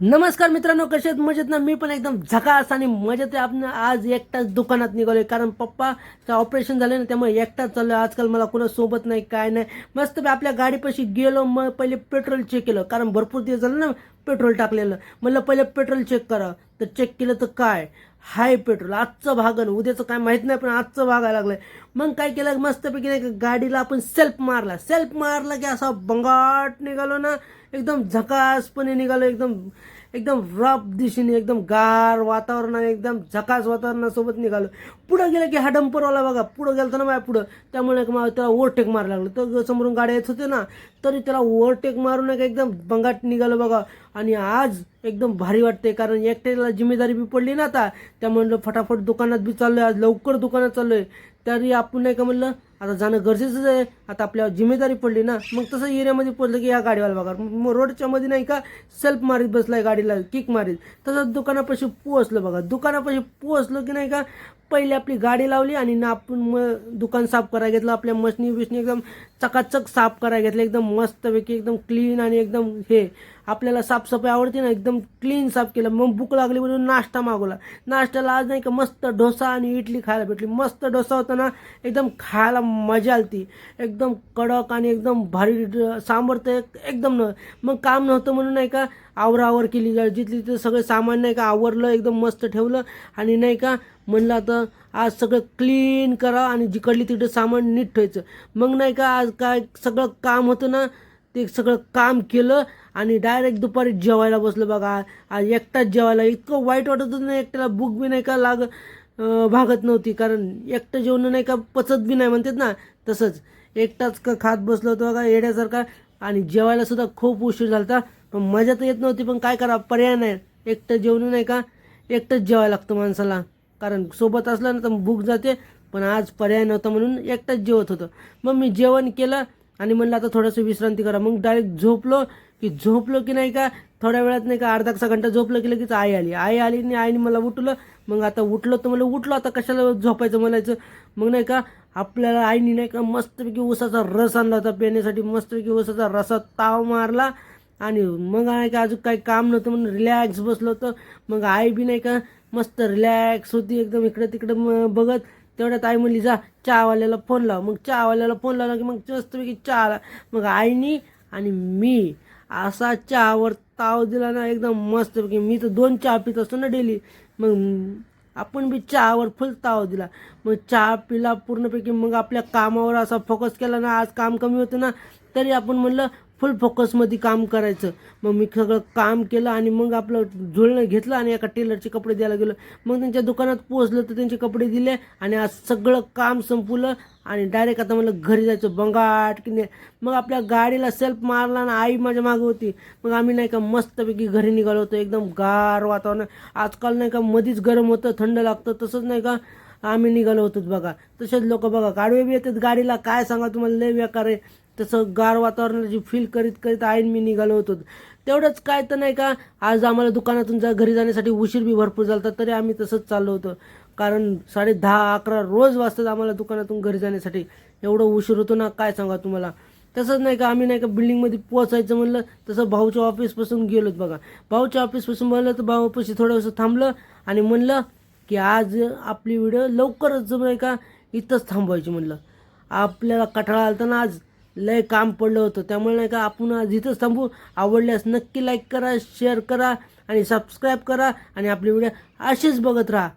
नमस्कार मित्रांनो कसे आहेत? मजेत ना? मी पण एकदम झकास आणि मजेत आहे. आपण आज एकटाच दुकानात निघालोय. कारण पप्पाचं ऑपरेशन झालं ना त्यामुळे एकटाच चाललोय. आजकाल मला कुणा सोबत नाही काय नाही. मस्त आपल्या गाडीपाशी गेलो मग पहिले पेट्रोल चेक केलं. कारण भरपूर दिवस झालं ना पेट्रोल टाकलेलं. म्हणलं पहिले पेट्रोल चेक करा. तर चेक केलं तर काय? हाय पेट्रोल आजचं भागन उद्याचं काय माहीत नाही पण आजचं भागायला लागलंय. मग काय केलं मस्तपैकी नाही का गाडीला आपण सेल्फ मारला. सेल्फ मारला की असा बंगाट निघालो ना एकदम झकासपणे निघालो एकदम एकदम रफ दिशेने एकदम गार वातावरणाने एकदम झकास वातावरणासोबत निघालो. पुढं गेलं की हा डंपरवाला बघा पुढं गेलं ना माझ्या पुढं. त्यामुळे मा त्याला ओव्हरटेक मारायला लागलं. तर समोरून गाड्या येत होते ना तरी त्याला ओव्हरटेक मारून एक एकदम बंगाट निघालो बघा. आणि आज एकदम भारी वाटते कारण एकट्याला जिम्मेदारी बी पडली ना आता. त्या म्हणलं फटाफट दुकानात बी चाललोय आज लवकर दुकानात चाललोय. तरी आपण नाही का म्हणलं आता जाणं गरजेचंच आहे. आता आपल्यावर जिम्मेदारी पडली ना मग तसं एरियामध्ये पडलं की या गाडीवाला बघा. मग रोडच्या मध्ये नाही का सेल्फ मारीत बसलाय गाडीला किक मारीत. तसंच दुकानापाशी पोहोचलं बघा. दुकानापाशी पोहोचलं की नाही का पहिले आपली गाडी लावली आणि ना आपण मग दुकान साफ करायला घेतलं. आपल्या मशनी बिशनी एकदम चकाचक साफ करायला घेतलं. एकदम मस्तपैकी एकदम क्लीन आणि एकदम हे. आपल्याला साफसफाई आवडते ना एकदम क्लीन साफ केलं. मग भूक लागली म्हणून नाश्ता मागवला. नाश्त्याला आज नाही का मस्त डोसा आणि इडली खायला भेटली. मस्त डोसा होता ना एकदम खायला मजा आलती. एकदम कडक आणि एकदम भारी सांबर तर एकदम न मग काम नव्हतं म्हणून नाही का आवरावर केली. जा- जिथली तिथं सगळं सामान नाही का आवरलं एकदम मस्त ठेवलं आणि नाही का म्हणलं आता आज सगळं क्लीन करा आणि जिकडली तिकडे सामान नीट ठेवायचं. मग नाही का आज काय सगळं काम होतं ना ते सगळं काम केलं आणि डायरेक्ट दुपारी जेवायला बसलं बघा. आज एकटाच जेवायला. इतकं वाईट वाटत होतं ना एकट्याला बुक बी नाही का लाग भागत नव्हती. कारण एकटं जेवण नाही का पचत बी नाही म्हणतात ना. तसंच. एकटाच का खात बसलो होतो का येड्यासारखा. आणि जेवायला सुद्धा खूप उशीर झाला पण मजा तर येत नव्हती पण काय करा पर्याय नाही. एकटं जेवण नाही का एकटंच जेवायला लागतं माणसाला. कारण सोबत असलं ना तर भूक जाते. पण आज पर्याय नव्हता म्हणून एकटाच जेवत होतं. मग मी जेवण केलं. आणि म्हणलं आता थोडंसं विश्रांती करा. मग डायरेक्ट झोपलो की झोपलो की नाही का थोड्या वेळात नाही का अर्धा घंटा झोपलं की लगेच आई आली. आई आली आणि आईने मला उठलं. मग आता उठलो तर मला उठलो आता कशाला झोपायचं म्हणायचं? मग नाही का आपल्याला आईने नाही का मस्तपैकी ऊसाचा रस आणला होता पिण्यासाठी. मस्तपैकी ऊसाचा रसा ताव मारला आणि मग नाही का अजून काही काम नव्हतं म्हणून रिलॅक्स बसलो होतं. मग आई बी नाही का मस्त रिलॅक्स होती एकदम इकडं तिकडं बघत. तेवढ्यात आई म्हणली जा चहावाल्याला फोन लाव. मग चहावाल्याला फोन लावला की मग मस्तपैकी चहा आला मग आईनी आणि मी असा चहावर ताव दिला ना एकदम मस्तपैकी. मी तर दोन चहा पित असतो ना डेली मग आपण बी चहावर फुल ताव दिला. मग चहा पिला पूर्णपैकी. मग आपल्या कामावर असा फोकस केला ना आज काम कमी होतं ना तरी आपण म्हणलं फुल फोकसमध्ये काम करायचं. मग मी सगळं काम केलं आणि मग आपलं जुळणं घेतलं आणि एका टेलरचे कपडे द्यायला गेलो. मग त्यांच्या दुकानात पोहोचलं तर त्यांचे कपडे दिले आणि आज सगळं काम संपवलं आणि डायरेक्ट आता मला घरी जायचं. बंगाट की नाही. मग आपल्या गाडीला सेल्फ मारला आणि आई माझ्या मागं होती. मग आम्ही नाही का मस्तपैकी घरी निघालो होतो. एकदम गार वातावरण. आजकाल नाही का मधीच गरम होतं थंड लागतं. तसंच नाही का आम्ही निघालो होतो बघा. तसेच लोक बघा. गाडवे बी येतात गाडीला. काय सांगा तुम्हाला? लय व्याकार आहे. तसं गार वातावरणाची फील करीत करीत आईन मी निघालो होतो. तेवढंच काय तर नाही का आज आम्हाला दुकानातून जा घरी जाण्यासाठी उशीर बी भरपूर झाला तरी आम्ही तसंच चाललो होतो. कारण साडे दहा अकरा रोज वाजतात आम्हाला दुकानातून घरी जाण्यासाठी. एवढं उशीर होतो ना काय सांगा तुम्हाला? तसंच नाही का आम्ही नाही का बिल्डिंगमध्ये पोचायचं म्हणलं तसं भाऊच्या ऑफिसपासून गेलोत बघा. भाऊच्या ऑफिसपासून म्हणलं तर भाऊपाशी थोडंसं थांबलं आणि म्हणलं की आज आपली व्हिडिओ लवकरच नाही का इथंच थांबवायची म्हणलं. आपल्याला कठाळा आलता ना आज. लय काम पडलं होतं. त्यामुळे नाही का आपण आज इथंच थांबू. आवडल्यास नक्की लाईक करा शेअर करा आणि सबस्क्राईब करा आणि आपली व्हिडिओ अशीच बघत राहा.